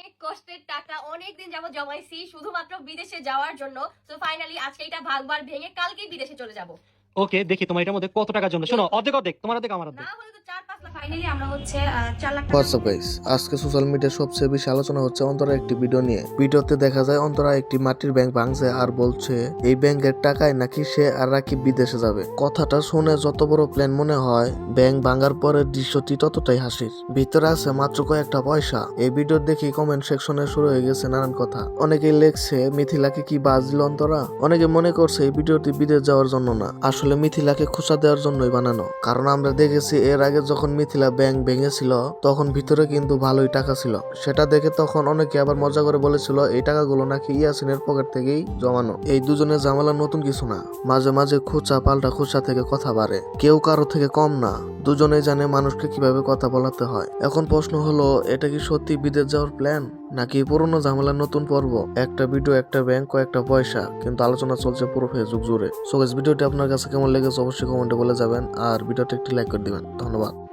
অনেক কষ্টের টাকা অনেক দিন যাব জমাইছি শুধুমাত্র বিদেশে যাওয়ার জন্য। তো ফাইনালি আজকে এটা ভাগবার ভেঙে কালকেই বিদেশে চলে যাব। ওকে দেখি তোমার এটার মধ্যে কত টাকা জন্য শোনো অর্ধেক অর্ধেক তোমার অর্ধেক আমার অর্ধেক। না হলে তো চার পাঁচ ফাইনালি আমরা হচ্ছে আহ, চার লাখ টাকা হোয়াটসঅ্যাপ গাইস আজকে সোশ্যাল সবচেয়ে বেশি আলোচনা হচ্ছে অন্তরা একটি ভিডিও নিয়ে। ভিডিওতে দেখা যায় অন্তরা একটি মাটির ব্যাংক ভাঙছে আর বলছে এই ব্যাংকের টাকায় নাকি সে আর রাকিব বিদেশে যাবে? কথাটা শুনে যত বড় প্ল্যান মনে হয় ব্যাংক ভাঙার পরের দৃশ্যটি ততটাই হাসির। ভিতরে আছে মাত্র কয়েকটা পয়সা। এই ভিডিও দেখে কমেন্ট সেকশনে শুরু হয়ে গেছে নানান কথা। অনেকেই লেখছে মিথিলাকে কি বাজল অন্তরা? অনেকে মনে করছে এই ভিডিওটি বিদেশ যাওয়ার জন্য না। আসলে মিথিলাকে খোঁচা দেওয়ার জন্যই বানানো। কারণ আমরা দেখেছি এর আগে যখন মিথিলা ব্যাংক ভেঙেছিল তখন ভিতরে কিন্তু ভালোই টাকা ছিল। সেটা দেখে তখন অনেকে আবার মজা করে বলেছিল, এই টাকাগুলো নাকি ইয়াসিনের পকেট থেকেই জমানো। এই দুজনের ঝামেলা নতুন কিছু না। মাঝে মাঝে খোঁচা পাল্টা খোঁচা থেকে কথা বাড়ে। কেউ কারও থেকে কম না। দুজনে জানে মানুষকে কীভাবে কথা বলাতে হয়। এখন প্রশ্ন হলো, এটা কি সত্যি বিদেশ যাওয়ার প্ল্যান? নাকি পুরনো ঝামেলার নতুন পর্ব? একটা ভিডিও, একটা ব্যাংক, কয়েকটা পয়সা। কিন্তু আলোচনা চলছে পুরো ফেসবুক জুড়ে। সো ভিডিওটি আপনার কাছে কেমন লেগেছে অবশ্যই কমেন্টে বলে যাবেন। আর ভিডিওটি একটি লাইক করে দিবেন। ধন্যবাদ।